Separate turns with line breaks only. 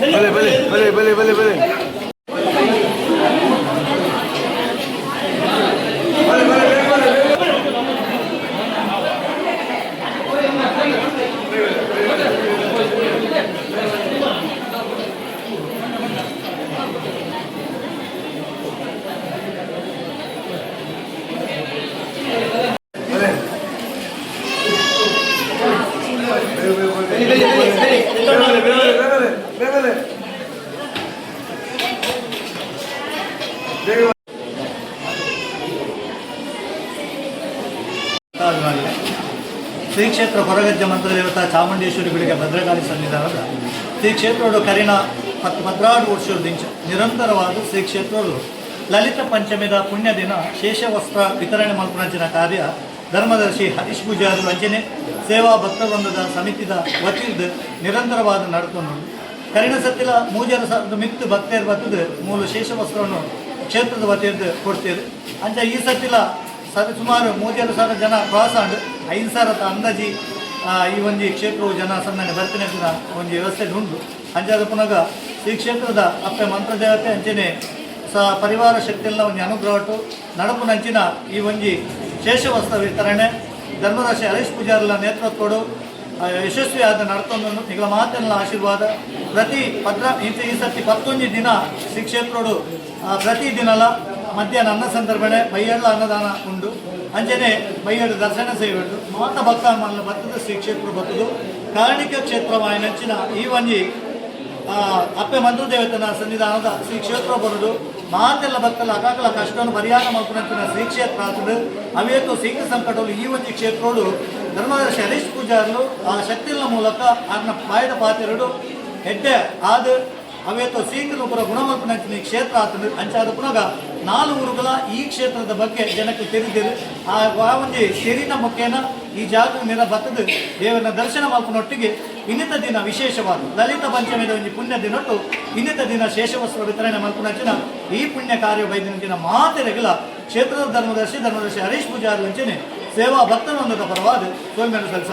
ભલે
ભલે. ಶ್ರೀ ಕ್ಷೇತ್ರ ಹೊರಗಜ್ಜ ಮಂತ್ರದೇವತಾ ಚಾಮುಂಡೇಶ್ವರಿ ಗುಡಿಗೆ ಭದ್ರಕಾಳಿ ಸನ್ನಿಧಾನದ ಶ್ರೀ ಕ್ಷೇತ್ರೋಡು ಕರಿನ ಭದ್ರಾಡು ವರ್ಷದಿಂದ ನಿರಂತರವಾದ ಶ್ರೀ ಕ್ಷೇತ್ರೋಡು ಲಲಿತ ಪಂಚಮಿದ ಪುಣ್ಯ ದಿನ ಶೇಷವಸ್ತ್ರ ವಿತರಣೆ ಮಲ್ಪನಂಚಿನ ಕಾರ್ಯ ಧರ್ಮದರ್ಶಿ ಹರೀಶ್ ಪೂಜಾರಿ ವಂಚನೆ ಸೇವಾ ಭಕ್ತವೃಂದದ ಸಮಿತಿದ ವತಿಯಿಂದ ನಿರಂತರವಾದ ನಡ್ಕೊಂಡು ಕರಿಣ ಸತ್ತಿಲ ಮೂಜರ ಮಿತ್ ಮಿತ್ತು ಭಕ್ತರು ಬತ್ತದ ಮೂಲ ಶೇಷವಸ್ತ್ರವನ್ನು ಕ್ಷೇತ್ರದ ವತಿಯಿಂದ ಕೊಡ್ತೀರಿ ಅಂಚ ಈ ಸತ್ತಿಲ ಸರಿ ಸುಮಾರು ಮೂಜರ ಸಾವಿರ ಜನ ಕ್ರಾಸ್ ಆಂಡ್ ಐದು ಸಾವಿರದ ಅಂದಾಜಿ ಈ ಒಂದು ಕ್ಷೇತ್ರವು ಜನ ಸಣ್ಣ ಬರ್ತೀನಿ ಅಂತ ಒಂದು ವ್ಯವಸ್ಥೆ ಉಂಟು ಅಂಚಾದ ಪುನಗ ಈ ಕ್ಷೇತ್ರದ ಅಪ್ಪೆ ಮಂತ್ರದೇವತೆ ಅಂಚನೆ ಸ ಪರಿವಾರ ಶಕ್ತಿಯೆಲ್ಲ ಒಂದು ಅನುಗ್ರಹಟ್ಟು ನಡಪುನಂಚಿನ ಈ ಶೇಷ ವಸ್ತ್ರ ವಿತರಣೆ ಧರ್ಮರಾಶಿ ಹರೀಶ್ ಪೂಜಾರಲ ನೇತೃತ್ವಡು ಯಶಸ್ವಿಯಾದ ನಡ್ಕೊಂಡು ಈಗ ಮಾತೆಲ್ಲ ಆಶೀರ್ವಾದ, ಪ್ರತಿ ಇಂಚ ಈ ಸರ್ತಿ ಪತ್ತೊಂದು ದಿನ ಶ್ರೀ ಪ್ರತಿ ದಿನಲ ಮಧ್ಯಾಹ್ನ ಅನ್ನ ಸಂದರ್ಭಣೆ ಬೈಯಡ್ಲ ಅನ್ನದಾನ ಉಂಡು. ಅಂಜನೆ ಬೈಯಡು ದರ್ಶನ ಸೇವೆಡು ಮಾತ ಭಕ್ತ ಮಲ್ಲ ಭತ್ತದ ಶ್ರೀ ಕ್ಷೇತ್ರ ಬತ್ತದು. ಕಾರಣಿಕ ಕ್ಷೇತ್ರವಾಯ ನೆಚ್ಚಿನ ಈ ಒಂಜಿ ಅಪ್ಪೆ ಮಂತ್ರದೇವತನ ಸನ್ನಿಧಾನದ ಶ್ರೀ ಕ್ಷೇತ್ರ ಬರುದು. ಮಾತೆಲ್ಲ ಭಕ್ತಲ ಅಕಾಕಲ ಕಷ್ಟವನ್ನು ಪರಿಹಾರ ಮಾಡ್ಕೊಂಡಂತಿನ ಶ್ರೀ ಕ್ಷೇತ್ರ ಆತದು ಅವೇತು ಸಿಂಗ ಸಂಕಟಗಳು ಈ ಒಂದು ಕ್ಷೇತ್ರಗಳು. ಧರ್ಮದರ್ಶಿ ಹರೀಶ್ ಪೂಜಾರರು ಆ ಶಕ್ತಿಗಳ ಮೂಲಕ ಅದನ್ನ ಪಾಯದ ಪಾತಿರಡು ಹೆಡ್ಡೆ ಆದ. ಅವೇತು ಸೀಕಲು ಪುರ ಗುಣಮಲ್ಪನಂಚಿನ ಈ ಕ್ಷೇತ್ರ ಆತದು ಅಂಚಾದ ಪುನಗ ನಾಲು ಊರುಗಳ ಈ ಕ್ಷೇತ್ರದ ಬಗ್ಗೆ ಜನಕ್ಕೆ ತಿಳಿದಿದೆ. ಆ ಒಂದು ಶರೀರ ಮುಖೇನ ಈ ನೆಲ ಬತ್ತದು ದೇವರ ದರ್ಶನ ಮಾಡಿಕೊಂಡೊಟ್ಟಿಗೆ ಇನ್ನಿತ ದಿನ ವಿಶೇಷವಾದ ಲಲಿತ ಪಂಚಮಿದ ಒಂದು ಪುಣ್ಯ ದಿನಟ್ಟು ಇನ್ನಿತ ದಿನ ಶೇಷವಸ್ತ್ರ ವಿತರಣೆ ಮಲ್ಪನಂಚಿನ ಈ ಪುಣ್ಯ ಕಾರ್ಯ ವೈದ್ಯನ ದಿನ ಮಾತೆರೆಗಳ ಕ್ಷೇತ್ರದ ಧರ್ಮದರ್ಶಿ ಧರ್ಮದರ್ಶಿ ಹರೀಶ್ ಪೂಜಾರಿ ಅಂಚನೆ ಸೇವಾ ಭಕ್ತನೊಂದದ ಪರವಾದ ಸೋಲ್ಮೇಲೆ ಸಲ್ಲಿಸ